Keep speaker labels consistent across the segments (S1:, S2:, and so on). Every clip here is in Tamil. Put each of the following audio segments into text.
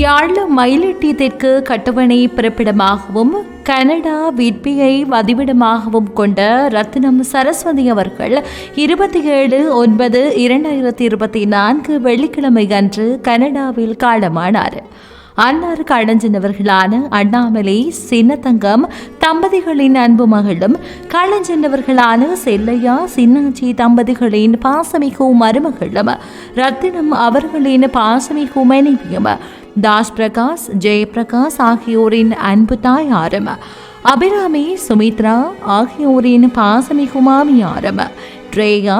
S1: யாழ்ல மயிலட்டி தெற்கு கட்டுவணை பிறப்பிடமாகவும் கனடா விட்பியை வதிவிடமாகவும் கொண்ட ரத்தினம் சரஸ்வதி அவர்கள் இருபத்தி ஏழு ஒன்பது இரண்டாயிரத்தி இருபத்தி நான்கு வெள்ளிக்கிழமை அன்று கனடாவில் காலமானார். அன்னார் களஞ்சினவர்களான அண்ணாமலை சின்னத்தங்கம் தம்பதிகளின் அன்பு மகளும் களஞ்சினவர்களான செல்லையா சின்னாச்சி தம்பதிகளின் பாசமிகு மருமகளும் ரத்தினம் அவர்களின் பாசமிகு மனைவியும் தாஸ் பிரகாஷ் ஜெயபிரகாஷ் ஆகியோரின் அன்பு தாயாரும் அபிராமி சுமித்ரா ஆகியோரின் பாசமிகு மாமியாரும் ட்ரேயா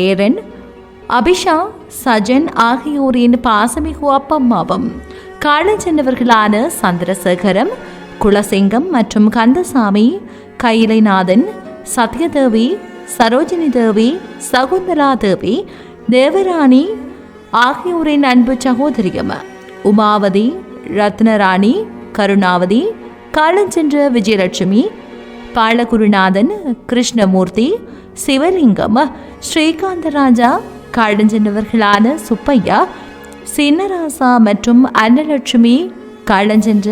S1: ஏரன் அபிஷா சஜன் ஆகியோரின் பாசமிகு அப்பம்மாவும் காலஞ்சென்றவர்களான சந்திரசேகரம் குலசிங்கம் மற்றும் கந்தசாமி கைலைநாதன் சத்யதேவி சரோஜினி தேவி சகுந்தலா தேவி தேவராணி ஆகியோரின் அன்பு சகோதரியம் உமாவதி ரத்னராணி கருணாவதி காலஞ்சென்ற விஜயலட்சுமி பாலகுருநாதன் கிருஷ்ணமூர்த்தி சிவலிங்கம் ஸ்ரீகாந்தராஜா காலஞ்சென்றவர்களான சுப்பையா சின்னராசா மற்றும் அன்னலட்சுமி காலஞ்சென்ற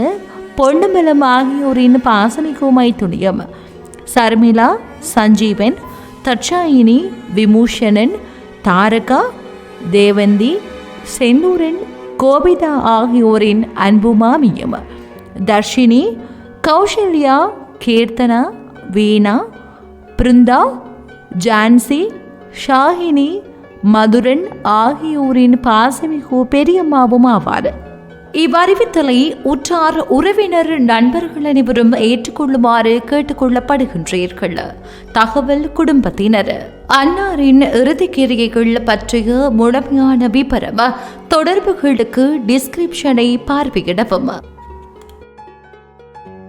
S1: பொன்னுமலம் ஆகியோரின் பாசமிகுமை துணியம் சர்மிளா சஞ்சீவன் தட்சாயினி விமூஷணன் தாரகா தேவந்தி செந்தூரன் கோபிதா ஆகியோரின் அன்பு மாமியம். தர்ஷினி கௌசல்யா கீர்த்தனா வீணா பிருந்தா ஜான்சி ஷாஹினி மதுரன் ஆகியோரின் பாசமிகு பெரியம்மாவும் ஆவார். இவ்வறிவித்தலை உற்றார் உறவினர் நண்பர்கள் அனைவரும் ஏற்றுக்கொள்ளுமாறு கேட்டுக்கொள்ளப்படுகின்றீர்கள். தகவல் குடும்பத்தினர். அன்னாரின் இறுதிக்கிரியைகள் பற்றிய முழுமையான விபரம் தொடர்புகளுக்கு டிஸ்கிரிப்ஷனை பார்வையிடவும்.